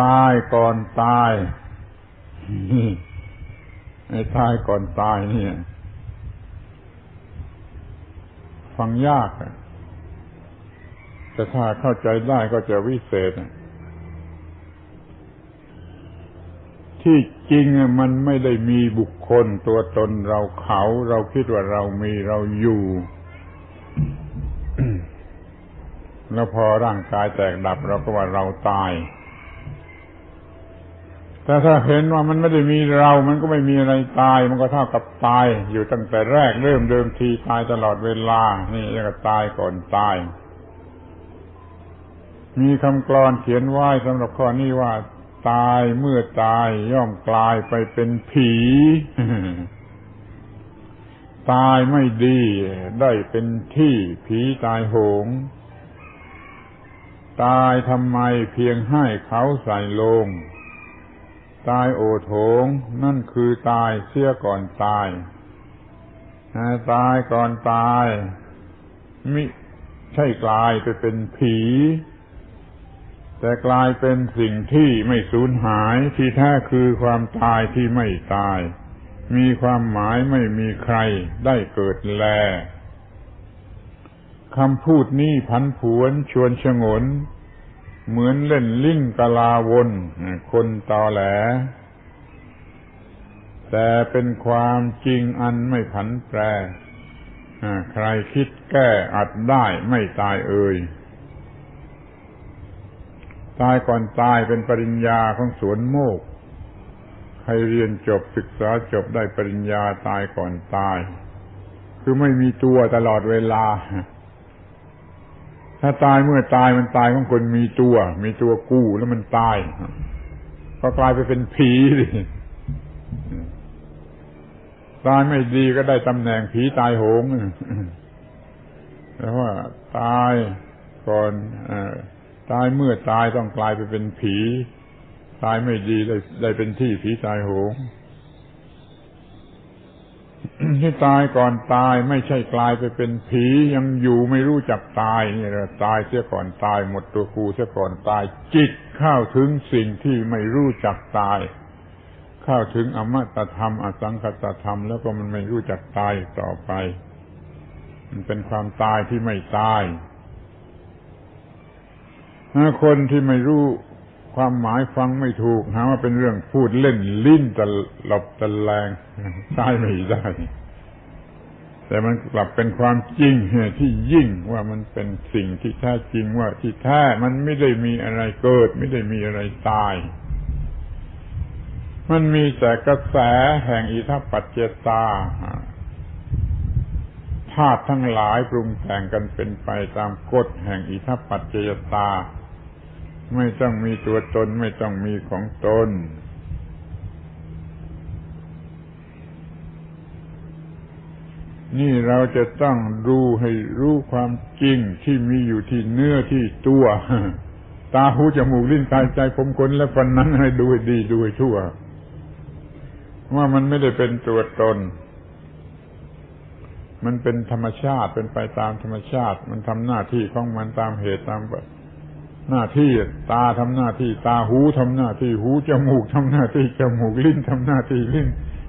ตายก่อนตายไอ้ตายก่อนตายเนี่ย ฟังยากแต่ถ้าเข้าใจได้ก็จะวิเศษที่จริงมันไม่ได้มีบุคคลตัวตนเราเขา เราคิดว่าเรามีเราอยู่ แล้วพอร่างกายแตกดับเราก็ว่าเราตาย แต่ถ้าเห็นว่ามันไม่ได้มีเรา มันก็ไม่มีอะไรตาย มันก็เท่ากับตาย อยู่ตั้งแต่แรกเริ่มเดิมทีตายตลอดเวลา นี่เรียกว่าตายก่อนตาย มีคำกลอนเขียนไว้สำหรับข้อนี้ว่า ตายเมื่อตายย่อมกลายไปเป็นผี ตายไม่ดี ได้เป็นที่ผีตายโหง ตายทำไมเพียงให้เขาใส่ลง ตายโอโถง นั่นคือตายเสียก่อนตาย ตายก่อนตายมิใช่กลายไปเป็นผี แต่กลายเป็นสิ่งที่ไม่สูญหายที่แท้คือความตายที่ไม่ตาย มีความหมายไม่มีใครได้เกิดแลคำพูดนี้พันผวนชวนชงน เหมือนเล่นลิ้นกะลาวนคนตอแหล แต่เป็นความจริงอันไม่ผันแปรใครคิดแก้อัดได้ไม่ตายเอ่ยตายก่อนตายเป็นปริญญาของสวนโมก ใครเรียนจบศึกษาจบได้ปริญญาตายก่อนตาย คือไม่มีตัวตลอดเวลา ถ้าตายเมื่อตายมันตายของคนมีตัว มีตัวกู้แล้วมันตายก็กลายไปเป็นผีดิตายไม่ดีก็ได้ตำแหน่งผีตายโหงแล้วว่าตายก่อนตายเมื่อตายต้องกลายไปเป็นผี ตายไม่ดีได้ได้เป็นที่ผีตายโหง ที่ตายก่อนตายไม่ใช่กลายไปเป็นผียังอยู่ไม่รู้จักตายนี่แหละตายเสียก่อนตาย หมดตัวกูเสียก่อนตาย จิตเข้าถึงสิ่งที่ไม่รู้จักตาย เข้าถึงอมตะธรรม อสังคตธรรม แล้วก็มันไม่รู้จักตายต่อไป มันเป็นความตายที่ไม่ตายคนที่ไม่รู้ ความหมายฟังไม่ถูกหาว่าเป็นเรื่องพูดเล่นลิ้นตลบตะแลงใช้ไม่ได้ แต่มันกลับเป็นความจริงที่ยิ่งว่ามันเป็นสิ่งที่แท้จริงว่าที่แท้มันไม่ได้มีอะไรเกิด ไม่ได้มีอะไรตาย มันมีแต่กระแสแห่งอิทัปปัจเจตาธาตุทั้งหลายปรุงแต่งกันเป็นไปตามกฎแห่งอิทัปปัจเจตา ไม่ต้องมีตัวตน ไม่ต้องมีของตน นี่เราจะต้องดูให้รู้ความจริงที่มีอยู่ที่เนื้อที่ตัว ตาหูจมูกลิ้นกายใจผมขนและฟันนั้นให้ดูให้ดีดูให้ชั่ว ว่ามันไม่ได้เป็นตัวตนมันเป็นธรรมชาติเป็นไปตามธรรมชาติ มันทำหน้าที่ของมันตามเหตุตาม หน้าที่ตาทำหน้าที่ตาหูทำหน้าที่หูจมูกทำหน้าที่จมูกลิ้นทำหน้าที่ลิ้น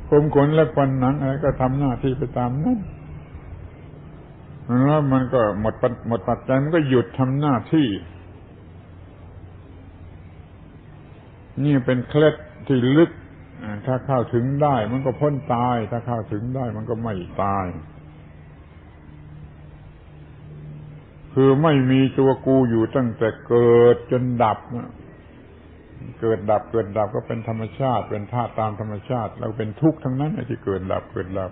ผมขนและฟันหนังอะไรก็ทำหน้าที่ไปตามนั้นแล้วมันก็หมดหมดปัจจัยมันก็หยุดทำหน้าที่ นี่เป็นเคล็ดที่ลึกถ้าเข้าถึงได้ มันก็พ้นตาย ถ้าเข้าถึงได้ มันก็ไม่ตาย คือไม่มีตัวกูอยู่ตั้งแต่เกิดจนดับ เกิดดับเกิดดับก็เป็นธรรมชาติ เป็นธาตุตามธรรมชาติ เราเป็นทุกข์ทั้งนั้นที่เกิดดับเกิดดับ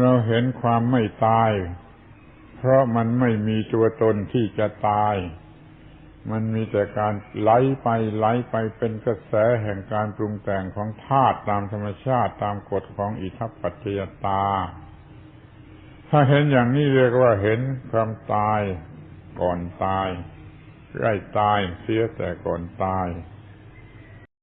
เราเห็นความไม่ตาย เพราะมันไม่มีตัวตนที่จะตาย มันมีแต่การไหลไปไหลไปเป็นกระแสแห่งการปรุงแต่งของธาตุตามธรรมชาติตามกฎของอิทัปปัจจยตา ถ้าเห็นอย่างนี้เรียกว่าเห็นความตายก่อนตายใกล้ตายเสียแต่ก่อนตาย